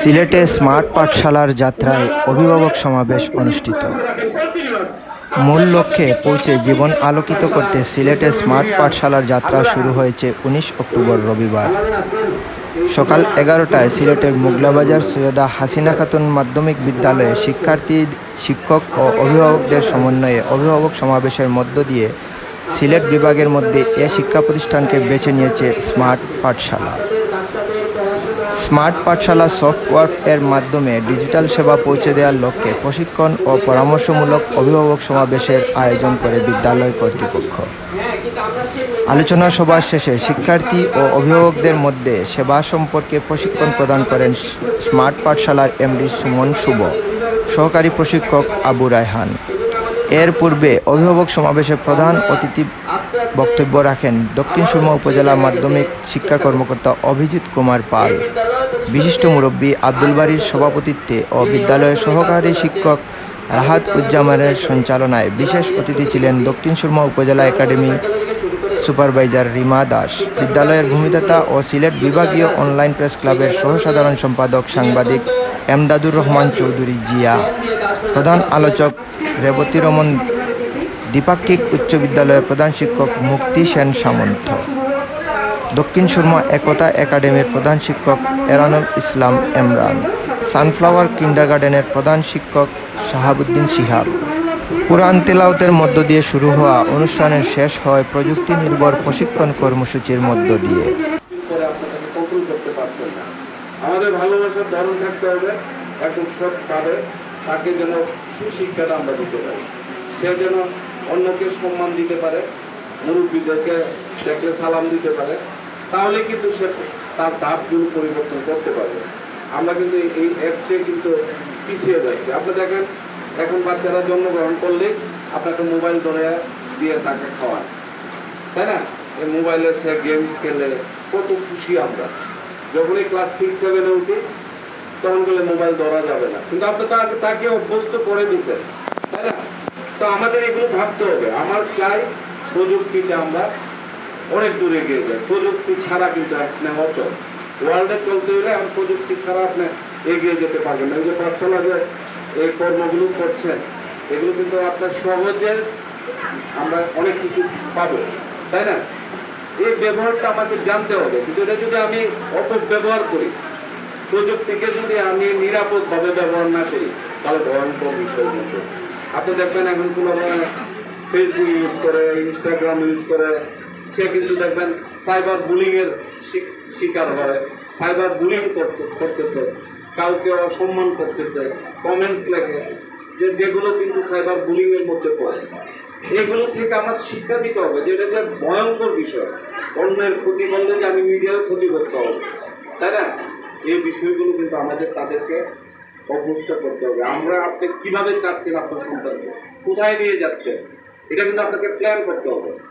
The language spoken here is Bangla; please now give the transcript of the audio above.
সিলেটে স্মার্ট পাঠশালার যাত্রায় অভিভাবক সমাবেশ অনুষ্ঠিত। মূল লক্ষ্যে পৌঁছে জীবন আলোকিত করতে সিলেটে স্মার্ট পাঠশালার যাত্রা শুরু হয়েছে উনিশ অক্টোবর রবিবার। সকাল এগারোটায় সিলেটের মুগলাবাজার সৈয়দা হাসিনা খাতুন মাধ্যমিক বিদ্যালয়ে শিক্ষার্থী, শিক্ষক ও অভিভাবকদের সমন্বয়ে অভিভাবক সমাবেশের মধ্য দিয়ে সিলেট বিভাগের মধ্যে এ শিক্ষা প্রতিষ্ঠানকে বেছে নিয়েছে স্মার্ট পাঠশালা। স্মার্ট পাঠশালা সফটওয়্যার এর মাধ্যমে ডিজিটাল সেবা পৌঁছে দেওয়ার লক্ষ্যে প্রশিক্ষণ ও পরামর্শমূলক অভিভাবক সমাবেশের আয়োজন করে বিদ্যালয় কর্তৃপক্ষ। আলোচনা সভা শেষে শিক্ষার্থী ও অভিভাবকদের মধ্যে সেবা সম্পর্কে প্রশিক্ষণ প্রদান করেন স্মার্ট পাঠশালার এমডি সুমন শুভ, সহকারী প্রশিক্ষক আবু রায়হান। এর পূর্বে অভিভাবক সমাবেশে প্রধান অতিথি বক্তব্য রাখেন দক্ষিণ সুরমা উপজেলা মাধ্যমিক শিক্ষা কর্মকর্তা অভিজিৎ কুমার পাল। বিশিষ্ট মুরব্বী আব্দুল বাড়ির সভাপতিত্বে ও বিদ্যালয়ের সহকারী শিক্ষক রাহাত উজ্জামানের সঞ্চালনায় বিশেষ অতিথি ছিলেন দক্ষিণ সুরমা উপজেলা একাডেমি সুপারভাইজার রিমা দাস। বিদ্যালয়ের ভূমিদাতা ও সিলেট বিভাগীয় অনলাইন প্রেস ক্লাবের সহসাধারণ সম্পাদক সাংবাদিক এমদাদুর রহমান চৌধুরী জিয়া। প্রধান আলোচক রেবতী রমন দ্বিপাক্ষিক উচ্চ বিদ্যালয়ের প্রধান শিক্ষক মুক্তি সেন সামন্ত। দক্ষিণ সুরমা একতা একাডেমির প্রধান শিক্ষক এরানুল ইসলাম এমরান সানফ্লাওয়ার কিন্ডারগার্ডেনের প্রধান শিক্ষক শাহাবুদ্দিন শিহাব। কোরআন তেলাওতের মধ্য দিয়ে শুরু হওয়া অনুষ্ঠানের শেষ হয় প্রযুক্তি নির্ভর প্রশিক্ষণ কর্মসূচির মধ্য দিয়ে। আমাদের ভালোবাসার ধরন থাকতে হবে, এখন সৎভাবে তাকে যেন সুশিক্ষাটা আমরা দিতে পারি। সে যেন অন্যকে সম্মান দিতে পারে, মুরব্বীদেরকে দেখলে সালাম দিতে পারে, তাহলে কিন্তু সে তার ধাপগুলো পরিবর্তন করতে পারবে। আমরা কিন্তু এই চেয়ে কিন্তু পিছিয়ে যাচ্ছি। আপনি দেখেন, এখন বাচ্চারা জন্মগ্রহণ করলে আপনাকে মোবাইল ধরে দিয়ে তাকে খাওয়ান। তাই না? এই মোবাইলে সে গেমস খেলে, কত খুশি আমরা। যখনই ক্লাস সিক্স সেভেনে উঠি, তখন বলে মোবাইল ধরা যাবে না। কিন্তু আপনি তাকে তাকে অভ্যস্ত করে দিচ্ছেন তো আমাদের এগুলো ভাবতে হবে। আমার চাই প্রযুক্তিতে আমরা অনেক দূরে এগিয়ে যাই। প্রযুক্তি ছাড়া কিন্তু আপনি অচল ওয়ার্ল্ডে চলতে হলে আমি প্রযুক্তি ছাড়া আপনি এগিয়ে যেতে পারবেন না। এই যে পাঠশালা যে এই কর্মগুলো করছেন, এগুলো কিন্তু আপনার সহজে আমরা অনেক কিছু পাবো, তাই না? এই ব্যবহারটা আমাকে জানতে হবে। কিন্তু এটা যদি আমি অপব্যবহার করি, প্রযুক্তিকে যদি আমি নিরাপদভাবে ব্যবহার না করি, তাহলে ভয়ঙ্কর বিষয় কিন্তু। আপনি দেখবেন এখন কোনো ফেসবুক ইউজ করে ইনস্টাগ্রাম ইউজ করে, সে কিন্তু দেখবেন সাইবার বুলিংয়ের শিকার হয়। সাইবার বুলিং করতেছে। কাউকে অসম্মান করতেছে কমেন্টস লেখে। যে, যেগুলো কিন্তু সাইবার বুলিংয়ের মধ্যে পড়ে। এগুলো থেকে আমার শিক্ষা দিতে হবে যে, এটা যে ভয়ঙ্কর বিষয়। অন্যের ক্ষতি করলে যে আমি নিজের ক্ষতি করতে হবে। তাই না? এই বিষয়গুলো কিন্তু আমাদের তাদেরকে অভ্যস্ত করতে হবে। আমরা আপনি কীভাবে চাচ্ছেন আপনার সন্তানকে? কোথায় নিয়ে যাচ্ছেন? এটা কিন্তু আপনাকে প্ল্যান করতে হবে।